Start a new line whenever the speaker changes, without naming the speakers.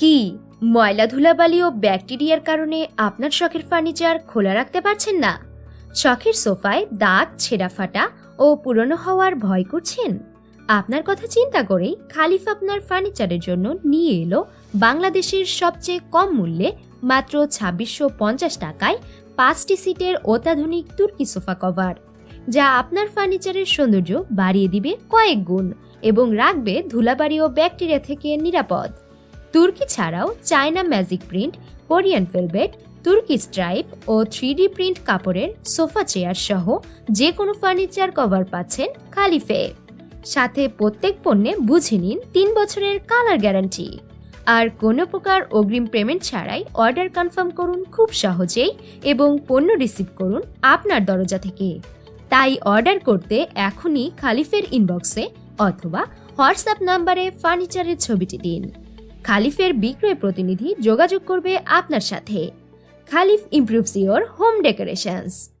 কি, ময়লা ধুলাবালি ও ব্যাকটেরিয়ার কারণে আপনার শখের ফার্নিচার খোলা রাখতে পারছেন না? শখের সোফায় দাঁত, ছেঁড়া ফাটা ও পুরনো হওয়ার ভয় করছেন? আপনার কথা চিন্তা করেই খালিফ আপনার ফার্নিচারের জন্য নিয়ে এলো বাংলাদেশের সবচেয়ে কম মূল্যে মাত্র ছাব্বিশশো পঞ্চাশ টাকায় পাঁচটি সিটের অত্যাধুনিক তুর্কি সোফা কভার, যা আপনার ফার্নিচারের সৌন্দর্য বাড়িয়ে দিবে কয়েক গুণ এবং রাখবে ধুলাবাড়ি ও ব্যাকটেরিয়া থেকে নিরাপদ। তুর্কি ছাড়াও China magic print, Korean velvet তুর্কি স্ট্রাইপ ও থ্রি প্রিন্ট কাপড়ের সোফা চেয়ার সহ যে কোনো ফার্নিচার কভার পাচ্ছেন খালিফে। সাথে প্রত্যেক পণ্যে বুঝে নিন তিন বছরের কালার গ্যারান্টি। আর কোনো প্রকার অগ্রিম পেমেন্ট ছাড়াই অর্ডার কনফার্ম করুন খুব সহজেই এবং পণ্য রিসিভ করুন আপনার দরজা থেকে। তাই অর্ডার করতে এখনই খালিফের ইনবক্সে অথবা হোয়াটসঅ্যাপ নাম্বারে ফার্নিচারের ছবিটি দিন। খালিফের বিক্রয় প্রতিনিধি যোগাযোগ করবে আপনার সাথে। Khalif improves your home decorations